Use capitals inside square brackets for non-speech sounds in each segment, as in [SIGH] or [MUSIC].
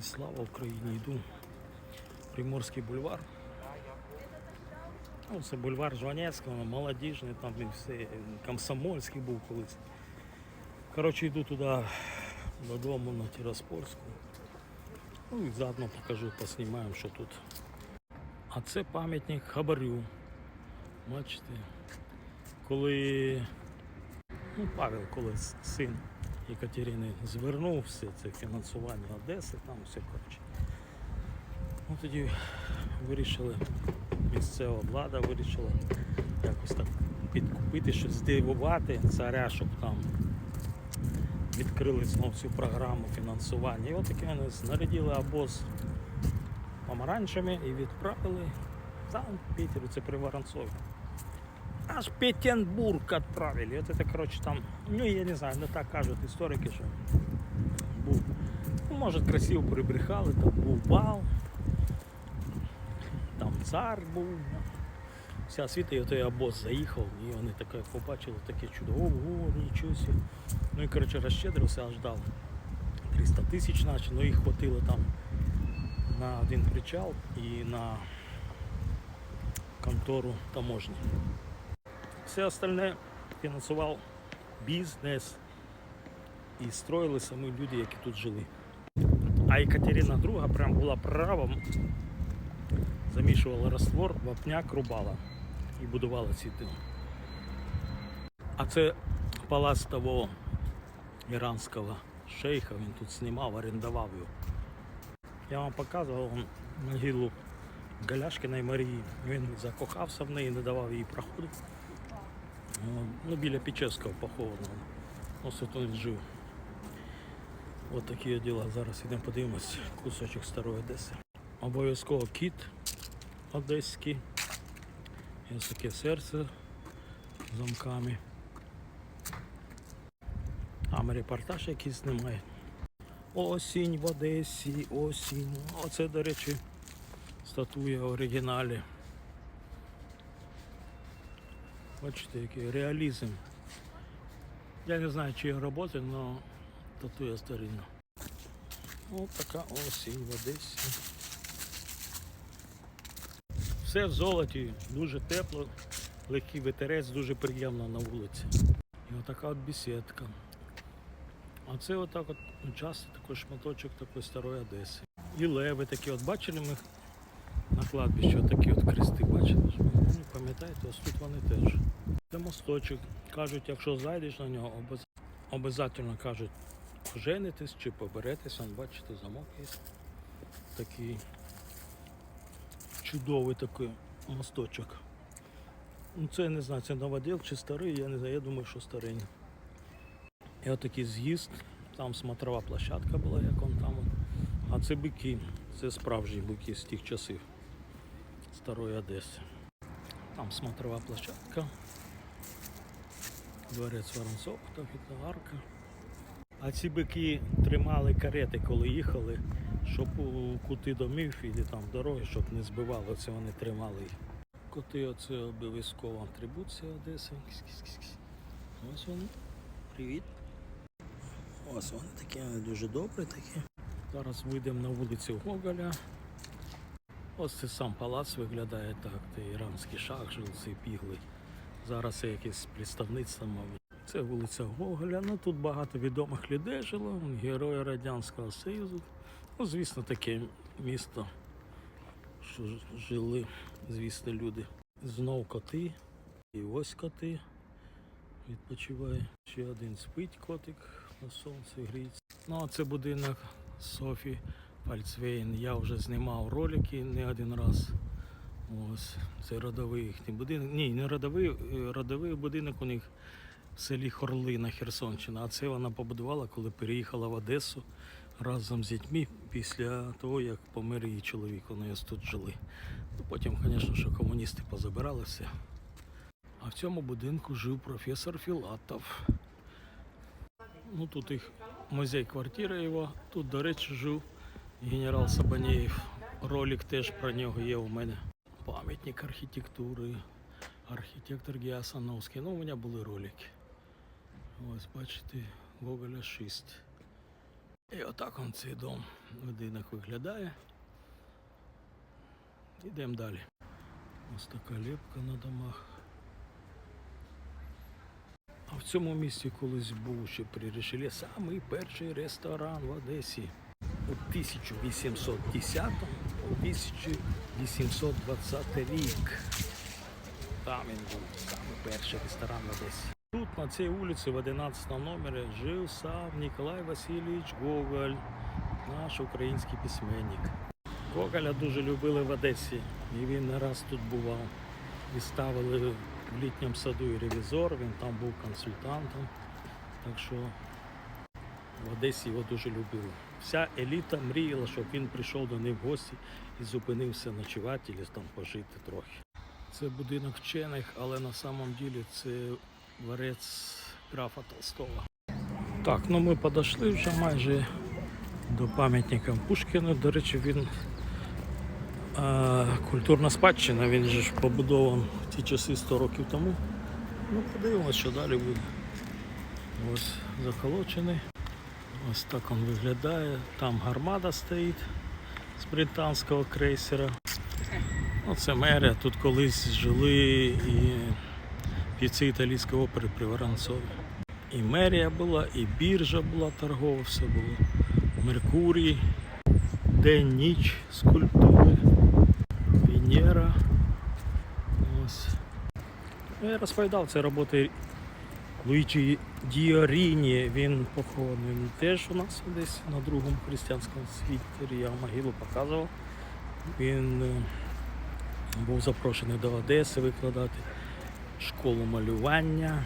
І слава Україні йду. Приморський бульвар. Ну, це бульвар Жванецького, молодіжний, там і все, комсомольський був колись. Коротше, йду туди додому на Тираспольську. Ну і заодно покажу, поснімаємо, що тут. А це пам'ятник Хабарю. Бачите, коли ну, Павел, коли с- син Екатерини звернув все це фінансування Одеси, там все коротше. Ну, тоді вирішили, місцева влада вирішила якось так підкупити, щось здивувати царя, щоб там відкрили знову цю програму фінансування. І от таке вони знарядили обоз помаранчами і відправили там в Пітер, це при Воронцові. Аж в Петербург відправили. От це, коротше, там, ну я не знаю, не так кажуть історики, що був. Ну, може, красиво прибрехали, там був бал, там цар був. Вся світа, і той обоз заїхав, і вони таке побачили таке чудо. Ого, нічого собі. Ну і коротше розщедрився, аж дав 300 тисяч, наче, ну їх хватило там на один причал і на контору таможні. Все остальне фінансував бізнес і строїли самі люди, які тут жили. А Екатерина II прям була правом, замішувала раствор, вапняк рубала і будувала ці дим. А це палац того іранського шейха, він тут знімав, орендував його. Я вам показував могилу Галяшкиної Марії. Він закохався в неї, не давав їй проходу. О, Ну, біля Печерського поховано. Ось тут він жив. От такі діла. Зараз йдемо подивимось кусочок старої Одеси. Обов'язково кіт одеський. Ось таке серце з замками. Там репортаж якийсь знімає. Осінь в Одесі, осінь. Оце, до речі, статуя в оригіналі. Бачите, який реалізм. Я не знаю, чи роботи, але статуя старинна. Ось така осінь в Одесі. Все в золоті, дуже тепло, легкий ветерець, дуже приємно на вулиці. І отака от бесідка. А це отак от часто такий шматочок такої старої Одеси. І леви такі, от бачили ми на кладбищі такі от крести бачили. Ну, пам'ятаєте, ось тут вони теж. Це мосточок. Кажуть, якщо зайдеш на нього, обов'язково кажуть, женитесь чи поберетесь, он, бачите, замок є. Такий чудовий такий мосточок. Ну, це я не знаю, це новоділ чи старий, я не знаю, я думаю, що старий. І отакий з'їзд, там смотрова площадка була, як он там. А це бики, це справжні бики з тих часів старої Одеси. Там смотрова площадка. Дворець Воронцов, там арка. А ці бики тримали карети, коли їхали, щоб у кути домів і там дороги, щоб не збивали, це вони тримали. Коти оце обов'язкова атрибуція Одеси. Ось вони. Привіт. Ось вони такі вони дуже добрі такі. Зараз вийдемо на вулицю Гоголя. Ось це сам палац виглядає так, де іранський шах жив, цей біглий. Зараз це якесь представництво, мабуть. Це вулиця Гоголя. Ну тут багато відомих людей жило, герої Радянського Союзу. Ну, звісно, таке місто, що жили, звісно, люди. Знов коти. І ось коти. Відпочиває. Ще один спить котик на сонці гріється. Ну, а це будинок Софі Фальцвейн. Я вже знімав ролики не один раз. Ось це родовий їхній будинок. Ні, не родовий, е, родовий будинок у них в селі Хорлина, Херсонщина. А це вона побудувала, коли переїхала в Одесу разом з дітьми після того, як помер її чоловік. Вони ось тут жили. Ну, потім, звісно, що комуністи позабирали все. А в цьому будинку жив професор Філатов. Ну тут їх музей квартира його. Тут, до речі, жив генерал Сабанєєв. Ролик теж про нього є у мене. Пам'ятник архітектури, архітектор Гіасановський. Ну, у мене були ролики. Ось, бачите, Гоголя 6. І отак он цей дом будинок виглядає. Йдемо далі. Ось така лепка на домах. А в цьому місті колись був ще при Ришелі самий перший ресторан в Одесі. У 1810 у 1820 рік. Там він був самий перший ресторан в Одесі. Тут на цій вулиці в 11 номері жив сам Ніколай Васильович Гоголь, наш український письменник. Гоголя дуже любили в Одесі, і він не раз тут бував. І ставили в літньому саду і ревізор, він там був консультантом. Так що в Одесі його дуже любили. Вся еліта мріяла, щоб він прийшов до них в гості і зупинився ночувати або там пожити трохи. Це будинок вчених, але на самом ділі це дворець графа Толстого. Так, ну ми підійшли вже майже до пам'ятника Пушкіну. До речі, він е, культурна спадщина, він же ж побудований в ті часи 100 років тому. Ну, подивимося, що далі буде. Ось заколочений. Ось так він виглядає. Там гармада стоїть з британського крейсера. Ну, це мерія. Тут колись жили і півці італійської опери при Воронцові. І мерія була, і біржа була торгова, все було. Меркурій, день, ніч, скульптури, Венера. Ось. Я розповідав, це роботи Луїджі Діоріні. Він похований теж у нас десь на другому християнському світі. Я могилу показував. Він е, був запрошений до Одеси викладати школу малювання.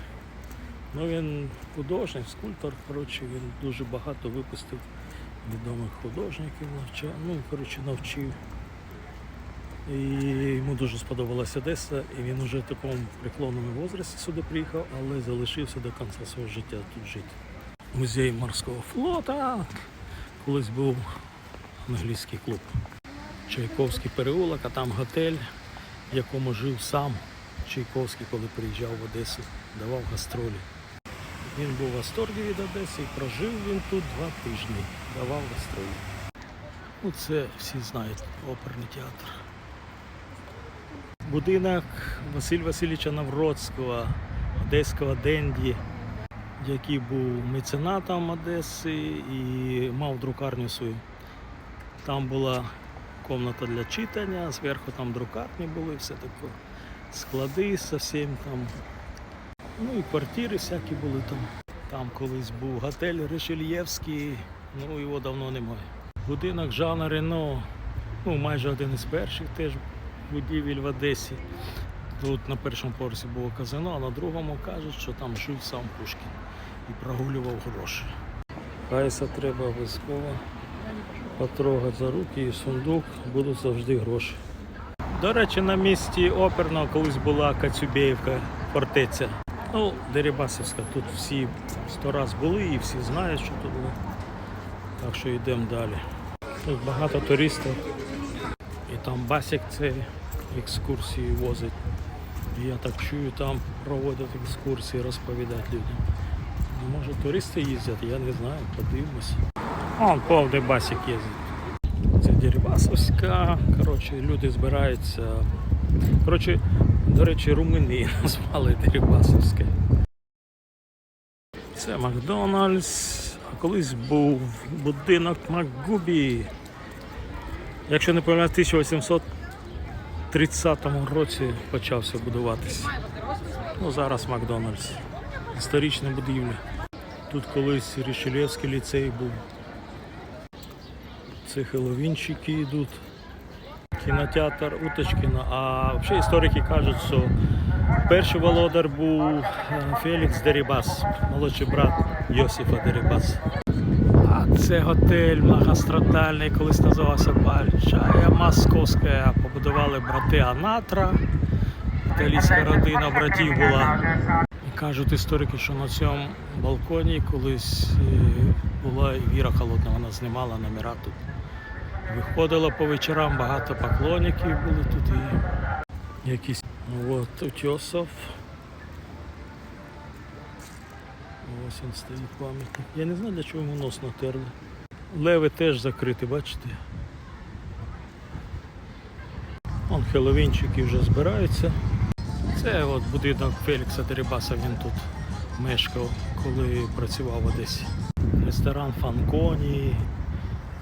Ну, він художник, скульптор, коротше, він дуже багато випустив відомих художників, навчав, ну, коротше, навчив. І йому дуже сподобалася Одеса, і він вже в такому преклонному возрасті сюди приїхав, але залишився до кінця свого життя тут жити. Музей морського флота. Колись був англійський клуб. Чайковський переулок, а там готель, в якому жив сам Чайковський, коли приїжджав в Одесу, давав гастролі. Він був в восторгі від Одеси і прожив він тут два тижні, давав гастролі. Ну, це всі знають, оперний театр. Будинок Василь Васильовича Навроцького, одеського Денді, який був меценатом Одеси і мав друкарню свою. Там була кімната для читання, зверху там друкарні були, все таке. Склади зовсім там. Ну і квартири всякі були там. Там колись був готель Ришельєвський, ну його давно немає. Будинок Жана Рено, ну майже один із перших теж будівель в Одесі. Тут на першому поверсі було казино, а на другому кажуть, що там жив сам Пушкін і прогулював гроші. Кайса треба обов'язково потрогати за руки і сундук, будуть завжди гроші. До речі, на місці оперного колись була Кацюбєївка фортеця. Ну, Дерибасівська, тут всі сто раз були і всі знають, що тут було. Так що йдемо далі. Тут багато туристів. І там Басік це екскурсії возить. І я так чую, там проводять екскурсії, розповідають людям. Ну, Може туристи їздять, я не знаю, подивимось. Вон повний Басік їздить. Це Дерибасовська. Коротше, люди збираються. Коротше, до речі, румуни [LAUGHS] назвали Дерибасовське. Це Макдональдс. А колись був будинок Макгубі. Якщо не помиляюсь, в 1830 році почався будуватися. Ну, зараз Макдональдс. Історична будівля. Тут колись Рішелєвський ліцей був. Це хеловінчики йдуть. Кінотеатр Уточкіна. А взагалі історики кажуть, що перший володар був е, Фелікс Дерибас, молодший брат Йосифа Дерибас. Це готель многострадальний, колись називався Большая Московська. Побудували брати Анатра. Італійська родина братів була. І кажуть історики, що на цьому балконі колись е, була і Віра Холодна, вона знімала номера тут. Виходило по вечорам, багато поклонників були тут і якісь. Ну, От Утьосов. Ось він стоїть пам'ятник. Я не знаю, для чого йому нос натерли. Леви теж закриті, бачите? Вон хеловінчики вже збираються. Це от будинок Фелікса Дерибаса, він тут мешкав, коли працював в Одесі. Ресторан Фанконі,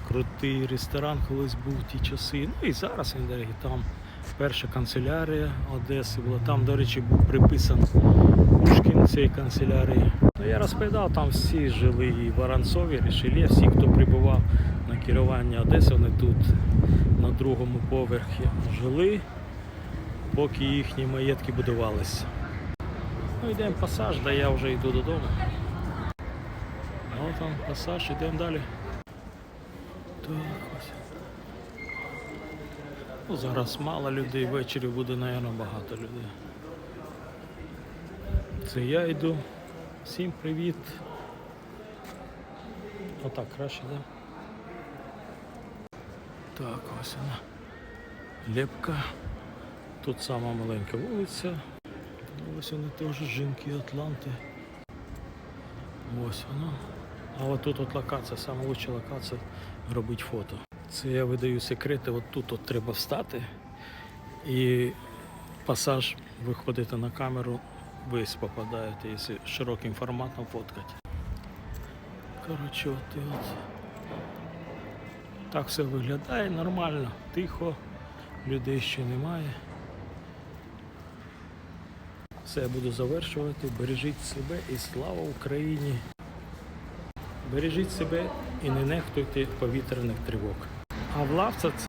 крутий ресторан колись був в ті часи. Ну і зараз він дорогі, там перша канцелярія Одеси була. Там, до речі, був приписан Пушкін цієї канцелярії. Ну, я розповідав, там всі жили і Воронцові, Рішелє, всі, хто прибував на керування Одеси, вони тут на другому поверхі жили, поки їхні маєтки будувалися. Ну, йдемо пасаж, да я вже йду додому. Ну там пасаж, йдемо далі. Так ось. Ну, зараз мало людей, ввечері буде, мабуть, багато людей. Це я йду. Всім привіт. Отак краще? Да? Так, ось вона. Лепка. Тут сама маленька вулиця. Ось вони теж жінки Атланти. Ось воно. А от тут от локація, лучша локація робить фото. Це я видаю секрети, от тут от треба встати і пасаж виходити на камеру, весь попадаєте, якщо широким форматом фоткати. Коротше, от от. Так все виглядає нормально, тихо, людей ще немає. Все, я буду завершувати. Бережіть себе і слава Україні! Бережіть себе і не нехтуйте повітряних тривог. А в лавця це